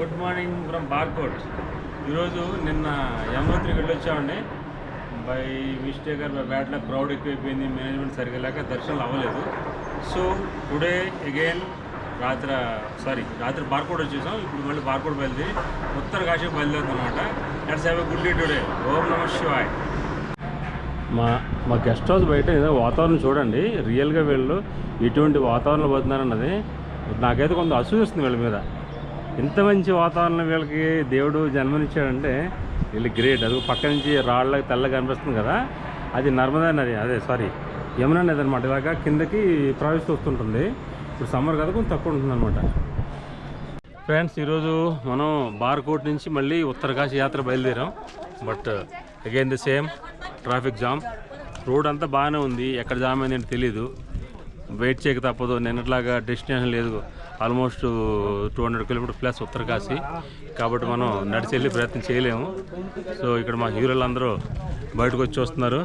Good morning from Barkot ఈరోజు నిన్న యమునోత్రికి వెళ్ళొచ్చామండి. బై మిస్టేక్ బై బ్యాట్లో క్రౌడ్ ఎక్కువైపోయింది మేనేజ్మెంట్ సరిగ్గా లేక దర్శనాలు అవ్వలేదు. సో టుడే అగైన్ రాత్రి సారీ రాత్రి బార్కోట్ వచ్చేసాం. ఇప్పుడు మళ్ళీ బార్కోట్ బయలుదేరి ఉత్తర కాశీ బయలుదేరుతాం అనమాట let's have a good day today. ఓం నమ శివాయ్. మా మా గెస్ట్ హౌస్ బయట ఏదో వాతావరణం చూడండి. రియల్గా వీళ్ళు ఎటువంటి వాతావరణంలో పోతున్నారన్నది నాకైతే కొంత అసూస్తుంది వీళ్ళ మీద. ఇంత మంచి వాతావరణం వీళ్ళకి దేవుడు జన్మనిచ్చాడంటే వీళ్ళు గ్రేట్. అది పక్క నుంచి రాళ్ళకి తెల్లగా కనిపిస్తుంది కదా అది నర్మదా నది అదే సారీ యమునా నది అనమాట ఇలాగా కిందకి ప్రవేశిస్తూ వస్తుంటుంది. ఇప్పుడు సమ్మర్ కదా కొంచెం తక్కువ ఉంటుంది అనమాట ఫ్రెండ్స్ ఈరోజు మనం బార్కోట్ నుంచి మళ్ళీ ఉత్తరకాశీ యాత్ర బయలుదేరాం. But again the same traffic jam road అంతా బాగానే ఉంది. ఎక్కడ జామ్ అయింది తెలియదు వెయిట్ చేయక తప్పదు. నిన్నట్లాగా డెస్టినేషన్ లేదు. Almost two hundred kilometre plus Uttarkashi. కాబట్టి మనం నడిచి వెళ్ళి ప్రయత్నం చేయలేము. సో ఇక్కడ మా హీరోలు అందరూ బయటకు వచ్చి వస్తున్నారు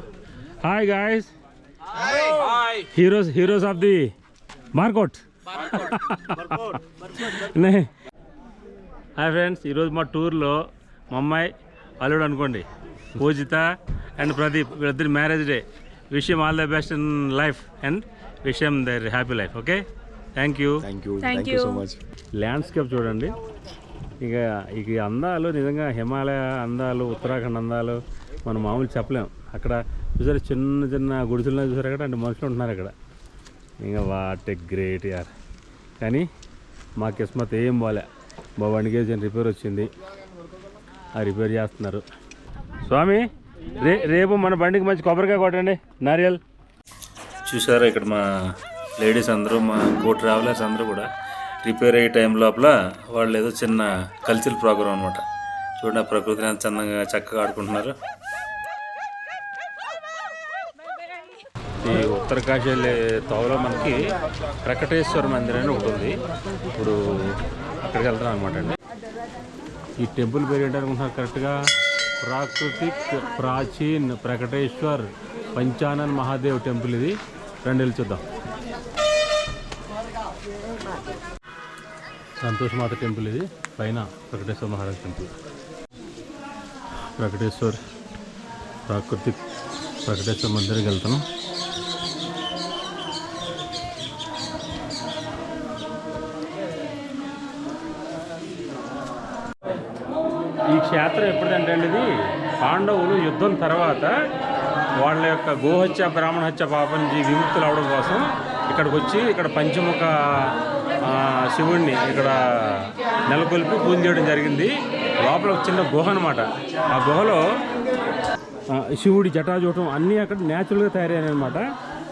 hi guys heroes heroes of the Barkot hi friends ఈరోజు మా టూర్లో మా అమ్మాయి అల్లుడు అనుకోండి. పూజిత అండ్ ప్రదీప్ వీళ్ళిద్దరి మ్యారేజ్ డే విషయం all the best in life and విషయం there happy life okay thank you thank you Thank thank you so you. Much landscape చూడండి. ఇక ఇక ఈ అందాలు నిజంగా హిమాలయ అందాలు ఉత్తరాఖండ్ అందాలు మనం మామూలు చెప్పలేం. అక్కడ చూసారు చిన్న చిన్న గుడిసెల్లో చూసారు? అక్కడ అంటే మనుషులు ఉంటున్నారు అక్కడ. ఇంకా వాట్ ఎ గ్రేట్ యార్. కానీ మా కిస్మత్ ఏం బాలే. మా బండికి రిపేర్ వచ్చింది. ఆ రిపేర్ చేస్తున్నారు. స్వామి రే రేపు మన బండికి మంచి కొబ్బరికాయ కొట్టండి. నారియల్. చూసారా ఇక్కడ మా లేడీస్ అందరూ మా కో ట్రావెలర్స్ అందరూ కూడా రిపేర్ అయ్యే టైం లోపల వాళ్ళు ఏదో చిన్న కల్చరల్ ప్రోగ్రామ్ అనమాట చూడండి ఆ ప్రకృతిని ఎంత చందంగా చక్కగా ఆడుకుంటున్నారు. ఈ ఉత్తరకాశీ వెళ్ళే తోవలో మనకి ప్రకటేశ్వర మందిర్ అని ఒకటి ఉంది. ఇప్పుడు అక్కడికి వెళ్తాం అనమాట అండి. ఈ టెంపుల్ పేరు ఏంటనుకుంటున్నారు కరెక్ట్గా ప్రాకృతిక్ ప్రాచీన్ ప్రకటేశ్వర్ పంచానన్ మహాదేవ్ టెంపుల్ ఇది. రెండు వెళ్ళి చూద్దాం. సంతోషమాత టెంపుల్ ఇది. పైన ప్రకటేశ్వర మహారాజ్ టెంపుల్. ప్రకటేశ్వర్ ప్రాకృతిక్ ప్రకటేశ్వర మందిర్కి వెళ్తాను ఈ క్షేత్రం ఎప్పుడంటే అండి ఇది? పాండవులు యుద్ధం తర్వాత వాళ్ళ యొక్క గోహత్య బ్రాహ్మణ హత్య పాపం విముక్తులు అవడం కోసం ఇక్కడికి వచ్చి ఇక్కడ పంచముఖ శివుణ్ణి ఇక్కడ నెలకొల్పి పూజ చేయడం జరిగింది. లోపల ఒక చిన్న గుహ అనమాట ఆ గుహలో శివుడి జటాజూటం అన్నీ అక్కడ న్యాచురల్గా తయారయ్యాయి అనమాట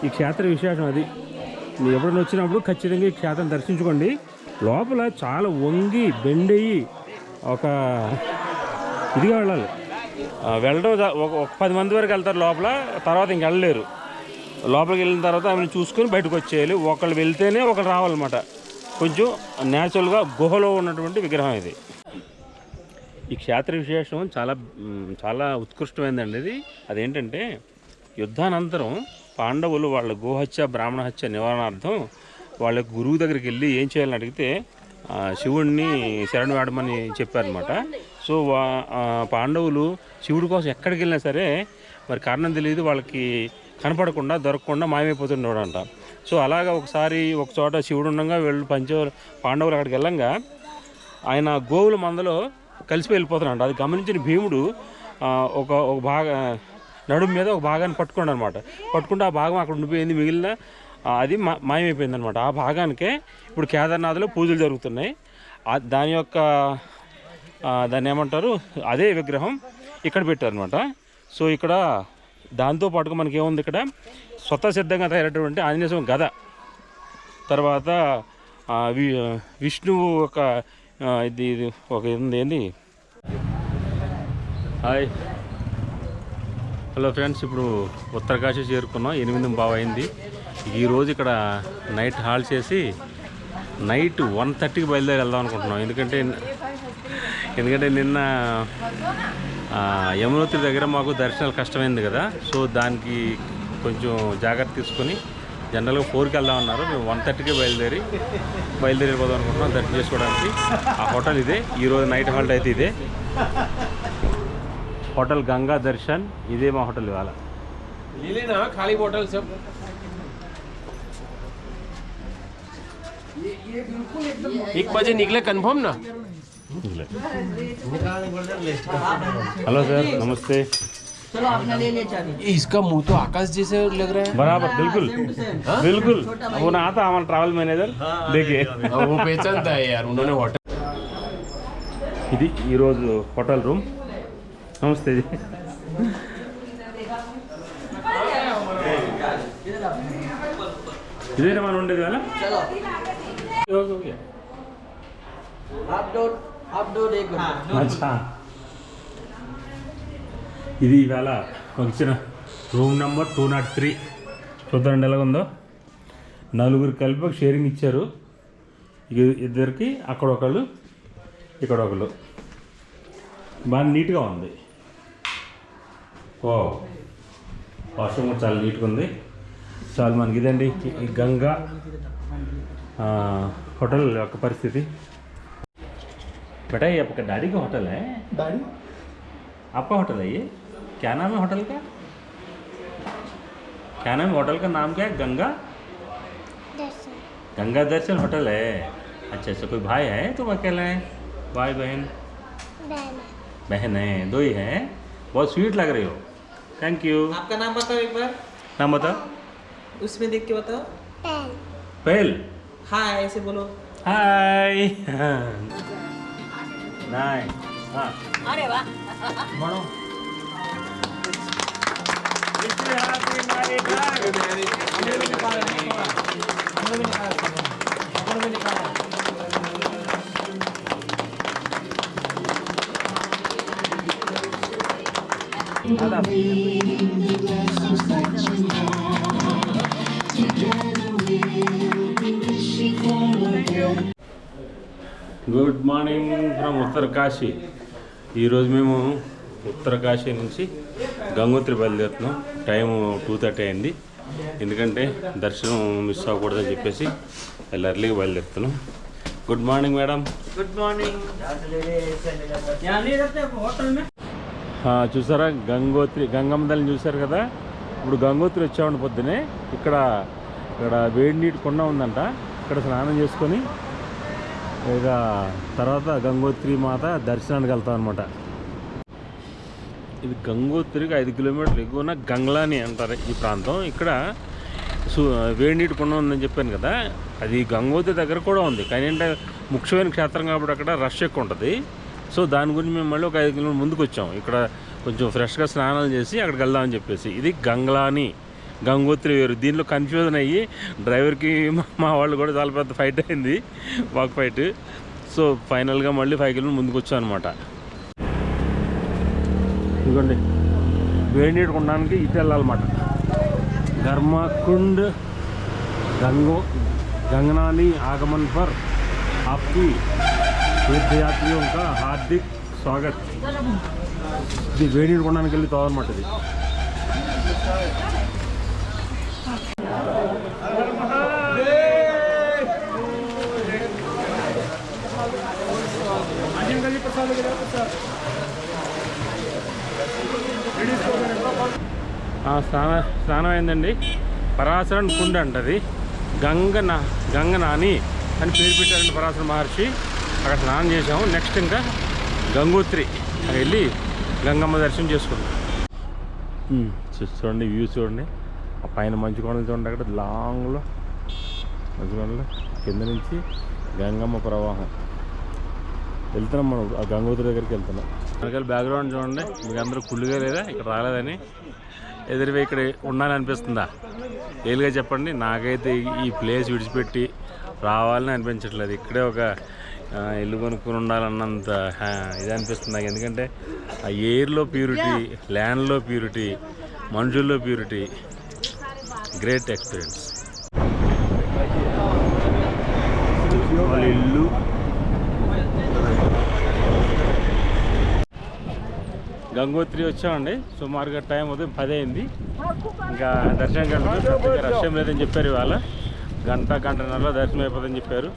ఈ క్షేత్ర విశేషం అది. మీరు ఎప్పుడైనా వచ్చినప్పుడు ఖచ్చితంగా ఈ క్షేత్రం దర్శించుకోండి. లోపల చాలా వంగి బెండయి ఒక ఇదిగా వెళ్ళాలి. వెళ్ళడం ఒక ఒక పది మంది వరకు వెళ్తారు లోపల తర్వాత ఇంక వెళ్ళలేరు. లోపలికి వెళ్ళిన తర్వాత ఆమెను చూసుకొని బయటకు వచ్చేయాలి. ఒకళ్ళు వెళ్తేనే ఒకళ్ళు రావాలన్నమాట. కొంచెం న్యాచురల్గా గుహలో ఉన్నటువంటి విగ్రహం ఇది. ఈ క్షేత్ర విశేషం చాలా చాలా ఉత్కృష్టమైందండి ఇది. అదేంటంటే యుద్ధానంతరం పాండవులు వాళ్ళ గోహత్య బ్రాహ్మణ హత్య నివారణార్థం వాళ్ళ గురువు దగ్గరికి వెళ్ళి ఏం చేయాలని అడిగితే శివుడిని శరణు వేడమని చెప్పారనమాట సో వా- పాండవులు శివుడి కోసం ఎక్కడికి వెళ్ళినా సరే మరి కారణం తెలియదు వాళ్ళకి కనపడకుండా దొరకకుండా మాయమైపోతుండేవాడు అంట సో అలాగా ఒకసారి ఒక చోట శివుడు ఉండగా వీళ్ళు పంచ పాండవులు అక్కడికి వెళ్ళంగా ఆయన గోవుల మందలో కలిసి వెళ్ళిపోతున్నాడు అది గమనించిన భీముడు ఒక ఒక భాగ నడుము మీద ఒక భాగాన్ని పట్టుకున్నాడు అనమాట పట్టుకుంటే ఆ భాగం అక్కడ ఉండిపోయింది మిగిలిన అది మాయమైపోయింది అనమాట ఆ భాగానికే ఇప్పుడు కేదార్నాథ్లో పూజలు జరుగుతున్నాయి. దాని యొక్క దాన్ని ఏమంటారు అదే విగ్రహం ఇక్కడ పెట్టారనమాట. సో ఇక్కడ దాంతో పాటుగా ఇక్కడ? స్వత సిద్ధంగా తయారైనటువంటి ఆంజనేయ స్వామి గద. తర్వాత వి విష్ణువు ఒక ఇది ఇది ఒక ఉంది ఏంది? హాయ్. హలో ఫ్రెండ్స్ ఇప్పుడు ఉత్తరకాశీ చేరుకున్నాం. ఎనిమిది బావ అయింది. ఈరోజు ఇక్కడ నైట్ హాల్ చేసి నైట్ వన్ థర్టీకి బయలుదేరి వెళ్దాం అనుకుంటున్నాం. ఎందుకంటే ఎందుకంటే నిన్న యమునోత్రి దగ్గర మాకు దర్శనాలు కష్టమైంది కదా సో దానికి కొంచెం జాగ్రత్త తీసుకొని జనరల్గా ఫోర్కి వెళ్దాం అన్నారు మేము వన్ థర్టీకి బయలుదేరి బయలుదేరి వెళ్ళిపోదాం అనుకుంటున్నాం దర్శనం చేసుకోవడానికి ఆ హోటల్ ఇదే ఈరోజు నైట్ హాల్ట్ అయితే ఇదే హోటల్ గంగా దర్శన్ ఇదే మా హోటల్ ఇవాళ ले लेना खाली बोतल सब एक बजे निकले कंफर्म ना హలో సార్ నమస్తే चलो अपना ले ले चाबी ये इसका मुंह तो आकाश जैसे लग रहा है बराबर बिल्कुल बिल्कुल वो ना आता हमारा ट्रैवल मैनेजर देखिए हाँ, वो पहचानता है यार उन्होंने होटल ఇది ఈరోజు హోటల్ రూమ్ నమస్తే జీ ఇదేనా మనం ఉండేది వేళ Ah, అచ్చా. ఇది ఇవాళ కొంచెం room number two not three. చూద్దామండి ఎలా ఉందో? నలుగురు కలిపి షేరింగ్ ఇచ్చారు. ఇద్దరికి అక్కడ ఒకళ్ళు ఇక్కడ ఒకళ్ళు. బాగా నీట్గా ఉంది. ఓ వాష్రూమ్ కూడా చాలా నీట్గా ఉంది. చాలా మనకి ఇదండి. గంగా హోటల్ యొక్క పరిస్థితి. बेटा ये आपका दादी का होटल है? दाढ़ी? आपका होटल है ये? क्या नाम है होटल का? क्या नाम है होटल का नाम क्या है? गंगा? दर्शन। गंगा दर्शन होटल है। अच्छा अच्छा कोई भाई है तुम अकेले हैं। भाई बहन? बहन। बहन है दो ही हैं। बहुत स्वीट लग रही हो। थैंक यू आपका नाम बताओ एक बार। नाम बताओ। उसमें देख के बताओ। पहल। हाँ ऐसे बोलो। हाय नाइन हाँ अरे वाह बड़ो Good morning from Uttar Kashi ఈరోజు మేము ఉత్తర కాశీ నుంచి గంగోత్రి బయలుదేరుతున్నాం. టైం టూ థర్టీ అయింది. ఎందుకంటే దర్శనం మిస్ అవ్వకూడదని చెప్పేసి వెళ్ళి ఎర్లీగా బయలుదేరుతున్నాం. Good morning madam. Good morning. చూసారా గంగోత్రి గంగమ్మదల్ని చూసారు కదా? ఇప్పుడు గంగోత్రి వచ్చామని పొద్దునే ఇక్కడ ఇక్కడ వేడి నీటి కొండ ఉందంట. ఇక్కడ స్నానం చేసుకొని ఇక తర్వాత గంగోత్రి మాత దర్శనానికి వెళ్తాం అనమాట ఇది గంగోత్రికి ఐదు కిలోమీటర్లు ఎక్కువన? గంగ్లాని అంటారు ఈ ప్రాంతం. ఇక్కడ సూ వేడి నీటి కొండ ఉందని చెప్పాను కదా. అది గంగోత్రి దగ్గర కూడా ఉంది. కానీ ఏంటంటే ముఖ్యమైన క్షేత్రం కాబట్టి అక్కడ రష్ ఎక్కువ ఉంటుంది. సో దాని గురించి మేము మళ్ళీ ఒక ఐదు కిలోమీటర్ ముందుకు వచ్చాం. ఇక్కడ కొంచెం ఫ్రెష్గా స్నానాలు చేసి అక్కడికి వెళ్దామని చెప్పేసి. ఇది గంగ్లాని గంగోత్రి వేరు. దీనిలో కన్ఫ్యూజన్ అయ్యి డ్రైవర్కి మా వాళ్ళు కూడా చాలా పెద్ద ఫైట్ అయింది. వాక్ ఫైట్ సో ఫైనల్గా మళ్ళీ ఫైవ్ కిలోమీటర్ ముందుకు వచ్చాం అనమాట ఇదిగోండి. వేడి నీటి కొనడానికి ఇటు వెళ్ళాలన్నమాట. ధర్మకుండ్ గంగో గంగనాని ఆగమన్ ఫర్ ఆప్కి తీర్థయాత్రి యొక్క హార్దిక్ స్వాగత్. ఇది వేడి నీటి కొనడానికి వెళ్ళి తోదనమాట ఇది. స్నాన స్నానం అయిందండి పరాశరన్ కుండ అంటది. గంగ నా గంగ నాని అని పేరు పెట్టారండి పరాశర మహర్షి. అక్కడ స్నానం చేసాము నెక్స్ట్ ఇంకా గంగోత్రి అక్కడ వెళ్ళి గంగమ్మ దర్శనం చేసుకున్నాం. చూడండి వ్యూ చూడండి. ఆ పైన మంచు కొండలు చూడండి అక్కడ లాంగ్లో మంచు కొండలు కింద నుంచి గంగమ్మ ప్రవాహం. వెళ్తున్నాం మనం ఆ గంగోత్రి దగ్గరికి వెళ్తున్నాం. వెనకాల బ్యాక్గ్రౌండ్ చూడండి మీకు అందరూ కుళ్ళుగా లేదా? ఇక్కడ రాలేదని ఎదురువే ఇక్కడ ఉండాలనిపిస్తుందా ఏలుగా చెప్పండి నాకైతే ఈ- ప్లేస్ విడిచిపెట్టి రావాలని అనిపించట్లేదు. ఇక్కడే ఒక ఇల్లు కొనుక్కుని ఉండాలన్నంత ఇది అనిపిస్తుంది నాకు. ఎందుకంటే ఆ ఎయిర్లో ప్యూరిటీ ల్యాండ్లో ప్యూరిటీ మనుషుల్లో ప్యూరిటీ గ్రేట్ ఎక్స్పీరియన్స్ వాళ్ళ ఇల్లు గంగోత్రి వచ్చామండి. సుమారుగా టైం ఉదయం పది అయింది ఇంకా దర్శనం గంట రష్యం లేదని చెప్పారు ఇవాళ. గంట గంటన్నరలో దర్శనం అయిపోతుందని చెప్పారు.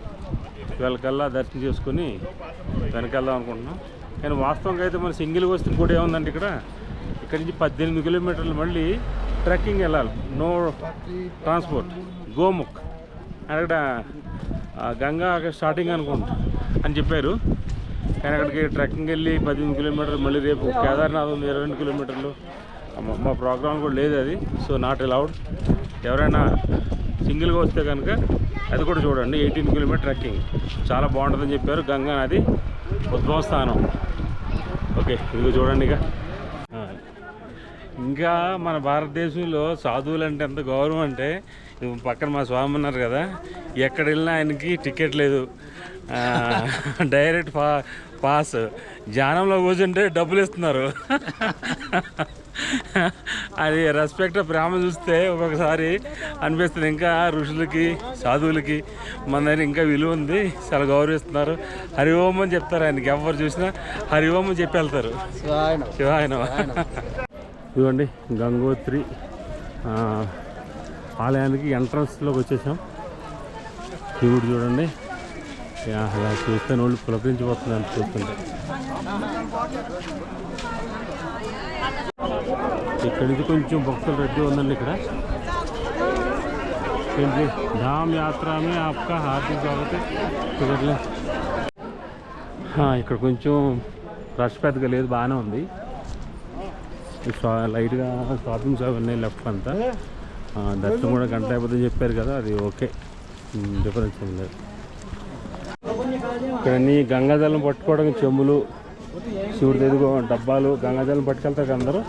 ఇవాళ కల్లా దర్శనం చేసుకుని వెనకెళ్దాం అనుకుంటున్నాం. కానీ వాస్తవంగా అయితే మన సింగిల్ వస్తే ఇంకోటి ఏముందండి ఇక్కడ? ఇక్కడ నుంచి పద్దెనిమిది కిలోమీటర్లు మళ్ళీ ట్రెక్కింగ్ వెళ్ళాలి. No transport. గోముఖ్. అక్కడ గంగా అక్కడ స్టార్టింగ్ అనుకుంటా అని చెప్పారు. కానీ అక్కడికి ట్రెక్కింగ్ వెళ్ళి పద్దెనిమిది కిలోమీటర్లు మళ్ళీ రేపు కేదార్నాథ్ ఉంది ఇరవై రెండు కిలోమీటర్లు. మా- ప్రోగ్రామ్ కూడా లేదు అది సో నాట్ అలౌడ్ ఎవరైనా సింగిల్గా వస్తే కనుక అది కూడా చూడండి ఎయిటీన్ కిలోమీటర్ ట్రెక్కింగ్. చాలా బాగుంటుందని చెప్పారు గంగా నది ఉద్భవ స్థానం. ఓకే ఇదిగో చూడండి ఇక. ఇంకా మన భారతదేశంలో సాధువులు అంటే ఎంత గౌరవం అంటే పక్కన మా స్వామి ఉన్నారు కదా ఎక్కడ వెళ్ళినా ఆయనకి టికెట్ లేదు. డైరెక్ట్ పా పాస్. ధ్యానంలో కూర్చుంటే డబ్బులు ఇస్తున్నారు. అది రెస్పెక్ట్ ప్రేమ చూస్తే ఒక్కొక్కసారి అనిపిస్తుంది. ఇంకా ఋషులకి సాధువులకి మన దగ్గర ఇంకా విలువ ఉంది. చాలా గౌరవిస్తున్నారు. హరి ఓం అని చెప్తారు ఆయనకి. ఎవరు చూసినా హరి ఓం అని చెప్పి వెళ్తారు. శివాయన. ఇదిగోండి గంగోత్రి ఆలయానికి ఎంట్రన్స్లోకి వచ్చేసాం. శివుడు చూడండి. యా, అలా చూస్తే నోళ్ళు పులకరించిపోతుందని అని చూస్తుంటే. ఇక్కడి నుంచి కొంచెం భక్తుల రెడ్డి ఉందండి ఇక్కడ. ఏంటి? ధామ్ యాత్రమే ఆప్కా హార్దిక స్వాగతం. ఇక్కడ కొంచెం రష్ పెద్దగా లేదు బాగానే ఉంది. లైట్గా షాపింగ్స్ అవి ఉన్నాయి లెఫ్ట్ అంతా. దర్శనం కూడా గంట అయిపోతుంది చెప్పారు కదా అది ఓకే. డిఫరెన్స్ ఏం లేదు ఇక్కడ అన్ని గంగాజలం పట్టుకోవడం చెంబులు శివుడి ఎదుగు డబ్బాలు గంగాజలం పట్టుకెళ్తారు అందరూ.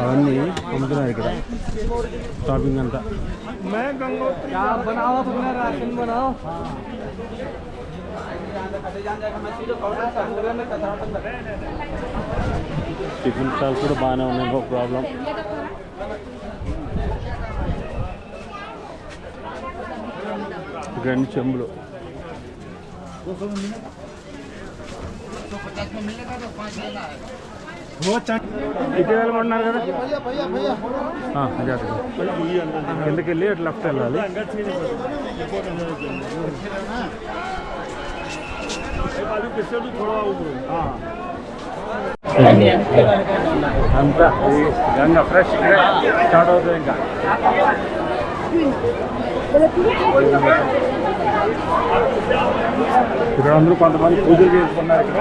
అవన్నీ అమ్ముతున్నారు ఇక్కడ. షాపింగ్ అంతా. టిఫిన్ స్టాల్స్ కూడా బాగానే ఉన్నాయి నో ప్రాబ్లం రెండు చెంబులు ఇటు వెళ్ళమన్నారు కదా? ఆ, అదే అదే. కిందకి వెళ్ళి అటు లెఫ్ట్ వెళ్ళాలి? అంతా ఈ గంగా ఫ్రెష్ స్టార్ట్ అవుతుంది ఇంకా ఇక్కడ అందరూ కొంతమంది పూజలు చేసుకున్నారు ఇక్కడ.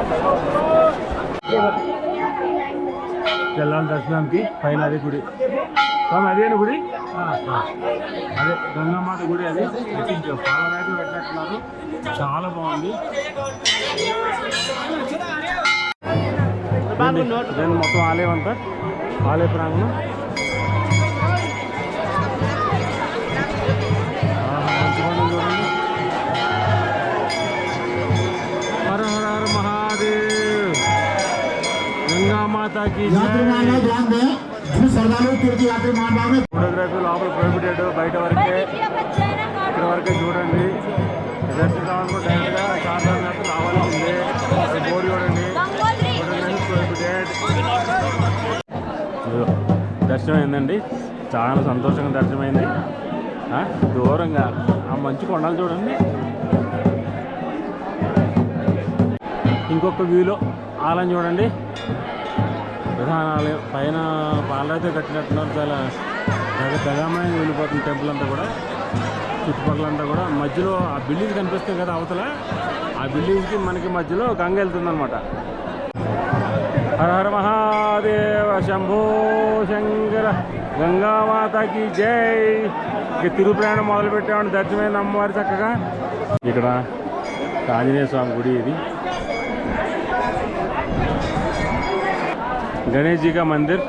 తెల్లని దర్శనానికి పైన అదే గుడి. స్వామి అదేనా గుడి? అదే గంగామాత గుడి అది పెట్టించారు పాలరాయితో పెట్టినట్టున్నారు చాలా బాగుంది ఇదండి మొత్తం ఆలయం అంతా ఆలయ ప్రాంగణం ఆహా, మంచిగా ఉంది చూడండి హర హర హర మహాదేవ్ గంగా మాతా की यात्रीमान जय ध्यान दें जिन श्रद्धालु तीर्थ यात्री महानुभाव में ఫోటోగ్రఫీ లోపల ప్రొహిబిటెడ్ బయట వరకే ఇక్కడ వరకే చూడండి. దర్శనం కావాలనుకో డైరెక్ట్గా సాధారణ రావాల్సిందే బోర్డు చూడండి ఫోటోగ్రఫీ ప్రొహిబిటెడ్ ఇదిగో, దర్శనం అయిందండి చాలా సంతోషంగా దర్శనమైంది. దూరంగా. ఆ మంచు కొండలు చూడండి. ఇంకొక వ్యూలో ఆలయం చూడండి. ప్రధాన ఆలయం పైన పాలరాయితో కట్టినట్టున్నారు చాలా. అలాగే పెదామాయం వెళ్ళిపోతుంది టెంపుల్ అంతా కూడా చుట్టుపక్కల అంతా కూడా. మధ్యలో ఆ బిల్డింగ్ కనిపిస్తుంది కదా అవతల. ఆ బిల్డింగ్కి మనకి మధ్యలో గంగ వెళ్తుందనమాట హర హర మహాదేవ శంభో శంకర గంగామాతకి జై. ఇక తిరుగు ప్రయాణం మొదలు పెట్టామని దర్శనమైన అమ్మవారి చక్కగా. ఇక్కడ ఆంజనేయ స్వామి గుడి ఇది. గణేష్ జీగా మందిర్.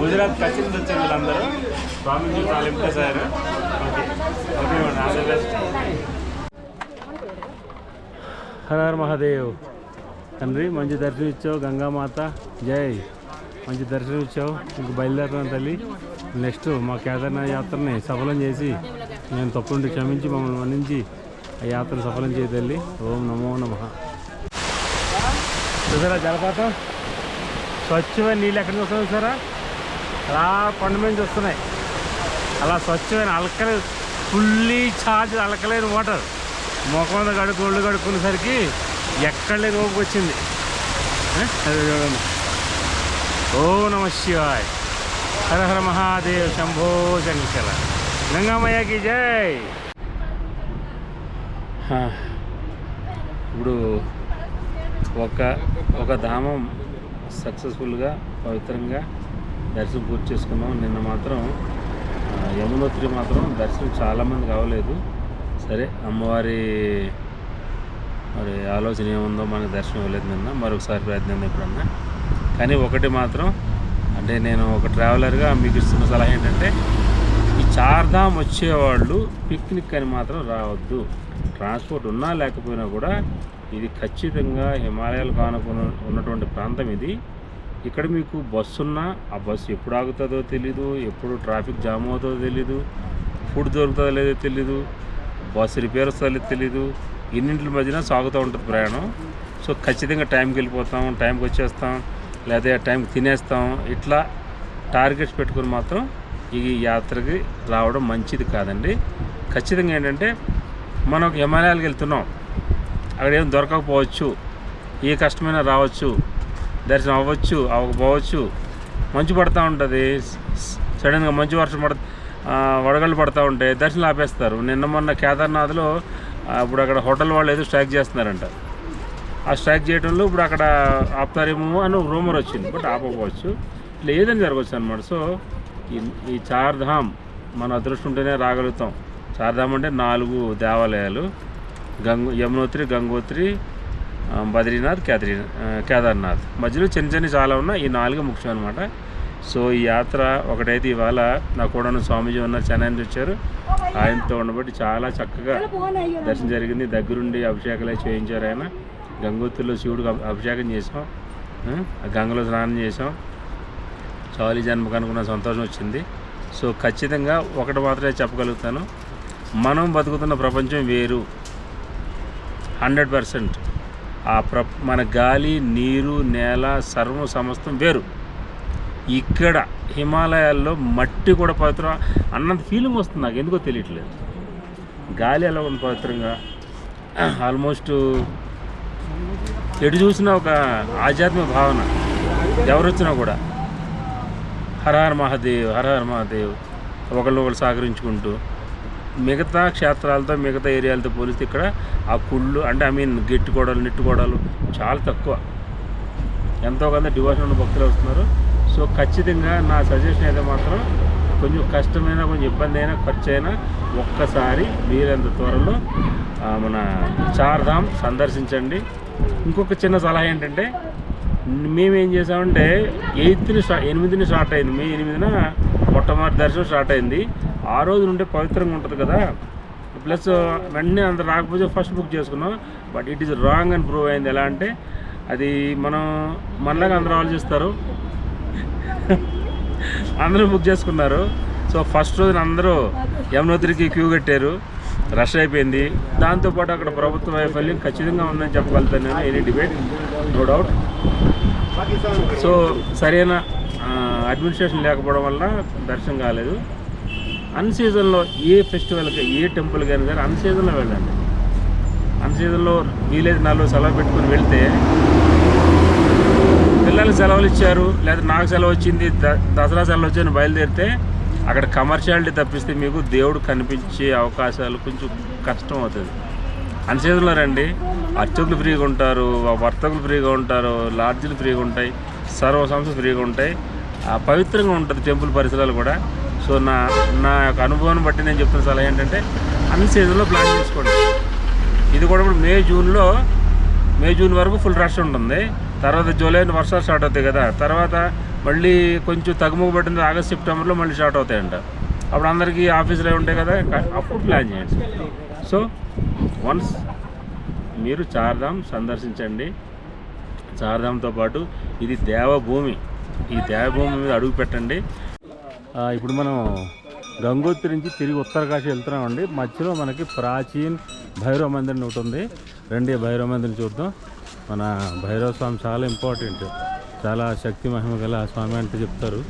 గుజరాత్ కచ్చి నుంచి వచ్చారు వీళ్ళందరూ. స్వామిజీ చాలా ఇంప్రెస్ అయ్యారు okay. Okay madam. All the best. Hara Mahadev. తండ్రి మంచి దర్శనం ఇచ్చావు. గంగామాత జై. మంచి దర్శనం ఇచ్చావు. ఇంక బయలుదేరుతాను తల్లి. నెక్స్ట్ మా కేదార్నాథ్ యాత్రని సఫలం చేసి నేను తప్పుండి క్షమించి మమ్మల్ని మన్నించి ఆ యాత్రను సఫలం చేయ తల్లి. ఓం నమో నమ. చూసారా జలపాతం? స్వచ్ఛమైన నీళ్ళు ఎక్కడికి వస్తాయి చూసారా? అలా కొండ మీద వస్తున్నాయి. అలా స్వచ్ఛమైన అలకలే ఫుల్లీ ఛార్జ్ అలకలేని వాటర్ ముఖం మీద కడుక్కు ఒళ్ళు కడుక్కునేసరికి ఎక్కడ లేని ఓపు వచ్చింది. అది చూడండి. ఓ నమ శివాయ్. హర హర మహాదేవ్ శంభో శంకర. గంగామయ్యకి జై. ఇప్పుడు ఒక ఒక ధామం సక్సెస్ఫుల్గా పవిత్రంగా దర్శనం పూర్తి చేసుకున్నాం. నిన్న మాత్రం యమునోత్రి మాత్రం దర్శనం చాలామంది కావలేదు. సరే అమ్మవారి మరి ఆలోచన ఏముందో మనకు దర్శనం ఇవ్వలేదు నిన్న. మరొకసారి ప్రయత్నం ఎప్పుడన్నా. కానీ ఒకటి మాత్రం అంటే నేను ఒక ట్రావెలర్గా మీకు ఇస్తున్న సలహా ఏంటంటే ఈ చార్ధామ్ వచ్చేవాళ్ళు పిక్నిక్ అని మాత్రం రావద్దు. ట్రాన్స్పోర్ట్ ఉన్నా లేకపోయినా కూడా ఇది ఖచ్చితంగా హిమాలయాలు కానుకొని ఉన్నటువంటి ప్రాంతం ఇది. ఇక్కడ మీకు బస్సు ఉన్నా ఆ బస్సు ఎప్పుడు ఆగుతుందో తెలీదు ఎప్పుడు ట్రాఫిక్ జామ్ అవుతుందో తెలీదు ఫుడ్ దొరుకుతుందో లేదో తెలీదు బస్సు రిపేర్ వస్తుందో లేదో తెలీదు ఇన్నింటి మధ్యన సాగుతూ ఉంటుంది ప్రయాణం. సో ఖచ్చితంగా టైంకి వెళ్ళిపోతాం టైంకి వచ్చేస్తాం లేదా టైంకి తినేస్తాం ఇట్లా టార్గెట్స్ పెట్టుకుని మాత్రం ఈ యాత్రకి రావడం మంచిది కాదండి. ఖచ్చితంగా ఏంటంటే మనం హిమాలయాలకు వెళ్తున్నాం అక్కడ ఏం దొరకకపోవచ్చు ఏ కష్టమైనా రావచ్చు దర్శనం అవ్వచ్చు అవ్వకపోవచ్చు మంచు పడతా ఉంటుంది. సడన్గా మంచు వర్షం పడ వడగళ్ళు పడతా ఉంటాయి దర్శనం ఆపేస్తారు. నిన్న మొన్న కేదార్నాథ్లో ఇప్పుడు అక్కడ హోటల్ వాళ్ళు ఏదో స్ట్రైక్ చేస్తున్నారంట. ఆ స్ట్రైక్ చేయడంలో ఇప్పుడు అక్కడ ఆపుతారేమో అని రూమర్ వచ్చింది. బట్ ఆపకపోవచ్చు. ఇట్లా ఏదైనా జరగవచ్చు అనమాట సో ఈ ఈ చార్ధామ్ మన అదృష్టం ఉంటేనే రాగలుగుతాం. చార్ధామ్ అంటే నాలుగు దేవాలయాలు. గంగు యమునోత్రి గంగోత్రి బద్రీనాథ్ కేదరీ కేదార్నాథ్. మధ్యలో చిన్న చిన్న చాలా ఉన్నాయి. ఈ నాలుగు ముఖ్యం అనమాట సో ఈ యాత్ర ఒకటైతే ఇవాళ నా కూడా స్వామీజీ ఉన్న చెన్నై నుంచి వచ్చారు. ఆయనతో ఉండబట్టి చాలా చక్కగా దర్శనం జరిగింది. దగ్గరుండి అభిషేకాలు చేయించారు ఆయన. గంగోత్రిలో శివుడికి అభిషేకం చేసాం గంగలో స్నానం చేసాం చాలీ జన్మకు అనుకున్న సంతోషం వచ్చింది. సో ఖచ్చితంగా ఒకటి మాత్రమే చెప్పగలుగుతాను. మనం బతుకుతున్న ప్రపంచం వేరు. Hundred percent. ఆ ప్ర మన గాలి నీరు నేల సర్వం సమస్తం వేరు. ఇక్కడ హిమాలయాల్లో మట్టి కూడా పవిత్రం అన్నంత ఫీలింగ్ వస్తుంది నాకు ఎందుకో తెలియట్లేదు. గాలి ఎలా ఉంది పవిత్రంగా? ఆల్మోస్ట్ ఎటు చూసినా ఒక ఆధ్యాత్మిక భావన. ఎవరు వచ్చినా కూడా. హర హర మహాదేవ్ హర హర మహాదేవ్ ఒకళ్ళు ఒకళ్ళు సహకరించుకుంటూ. మిగతా క్షేత్రాలతో మిగతా ఏరియాలతో పోలిస్తే ఇక్కడ ఆ కుళ్ళు అంటే ఐ మీన్ గట్టి గోడలు నెట్టు గోడలు చాలా తక్కువ. ఎంతో కొంత డివోషన్ ఉన్న భక్తులు వస్తున్నారు. సో ఖచ్చితంగా నా సజెషన్ అయితే మాత్రం కొంచెం కష్టమైన కొంచెం ఇబ్బంది అయినా ఖర్చు అయినా ఒక్కసారి వీరంత త్వరలో మన చార్ధామ్ సందర్శించండి. ఇంకొక చిన్న సలహా ఏంటంటే మేమేం చేసామంటే ఎయిత్ని స్టా ఎనిమిదిని స్టార్ట్ అయింది. మే ఎనిమిదిన మొట్టమొదటి దర్శనం స్టార్ట్ అయింది. ఆ రోజు నుండే పవిత్రంగా ఉంటుంది కదా. ప్లస్ వెంటనే అంత రాకపోతే ఫస్ట్ బుక్ చేసుకున్నాం. బట్ ఇట్ ఈస్ రాంగ్ అని ప్రూవ్ అయింది. ఎలా అంటే అది మనం మనలాగా అందరూ ఆలోచిస్తారు. అందరూ బుక్ చేసుకున్నారు. సో ఫస్ట్ రోజున అందరూ యమునోత్రికి క్యూ కట్టారు. రష్ అయిపోయింది. దాంతోపాటు అక్కడ ప్రభుత్వ వైఫల్యం ఖచ్చితంగా ఉందని చెప్పగలుగుతాను నేను. Any debate no doubt so సరైన అడ్మినిస్ట్రేషన్ లేకపోవడం వల్ల దర్శనం కాలేదు. అన్ సీజన్లో ఏ ఫెస్టివల్కి ఏ టెంపుల్ కానీ సరే అన్ సీజన్లో వెళ్ళండి. అన్ సీజన్లో వీలైతే నాలుగు సెలవు పెట్టుకుని వెళ్తే పిల్లలు సెలవులు ఇచ్చారు లేదా నాకు సెలవు వచ్చింది ద- దసరా సెలవు వచ్చి బయలుదేరితే అక్కడ కమర్షియాలిటీ తప్పిస్తే మీకు దేవుడు కనిపించే అవకాశాలు కొంచెం కష్టం అవుతుంది. అన్ సీజన్లో రండి. అర్చకులు ఫ్రీగా ఉంటారు వర్తకులు ఫ్రీగా ఉంటారు లాడ్జీలు ఫ్రీగా ఉంటాయి సర్వ సంస్థలు ఫ్రీగా ఉంటాయి. ఆ పవిత్రంగా ఉంటుంది టెంపుల్ పరిసరాలు కూడా. సో నా నా యొక్క అనుభవాన్ని బట్టి నేను చెప్తున్న సలహా ఏంటంటే అన్ని సీజన్లో ప్లాన్ చేసుకోండి. ఇది కూడా ఇప్పుడు మే జూన్లో మే జూన్ వరకు ఫుల్ రష్ ఉంటుంది. తర్వాత జూలై వర్షాలు స్టార్ట్ అవుతాయి కదా. తర్వాత మళ్ళీ కొంచెం తగ్గుముఖ పడింది ఆగస్ట్ సెప్టెంబర్లో మళ్ళీ స్టార్ట్ అవుతాయంట. అప్పుడు అందరికీ ఆఫీసులో ఉంటాయి కదా అప్పుడు ప్లాన్ చేయండి. సో వన్స్ మీరు చార్ధామ్ సందర్శించండి. చార్ధామ్తో పాటు ఇది దేవభూమి. ఈ దేవభూమి మీద అడుగు పెట్టండి. ఇప్పుడు మనం గంగోత్రి నుంచి తిరిగి ఉత్తరకాశీ వెళ్తున్నామండి. మధ్యలో మనకి ప్రాచీన్ భైరవ మందిరం ఒకటి ఉంది. రండి భైరవ మందిరం చూద్దాం. మన భైరవ స్వామి చాలా ఇంపార్టెంట్ చాలా శక్తి మహిమ గల ఆ స్వామి అంటే చెప్తారు.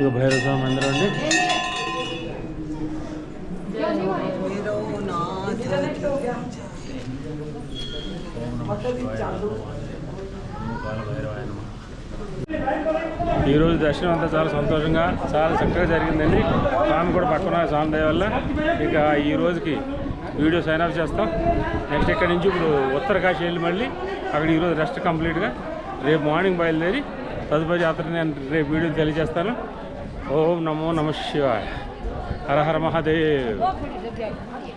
ఇది భైరవ స్వామి మందిరం అండి. ఈరోజు దర్శనం అంతా చాలా సంతోషంగా చాలా చక్కగా జరిగిందండి. స్వామి కూడా పక్కన స్వామి దయ వల్ల ఇక ఈ రోజుకి వీడియో సైన్ ఆఫ్ చేస్తాం. నెక్స్ట్ ఇక్కడ నుంచి ఇప్పుడు ఉత్తరకాశీ వెళ్ళి మళ్ళీ అక్కడ ఈరోజు రెస్ట్ కంప్లీట్గా రేపు మార్నింగ్ బయలుదేరి తదుపరి యాత్ర నేను రేపు వీడియో తెలియజేస్తాను. ఓం నమో నమ శివాయ. హర హర మహాదేవ్.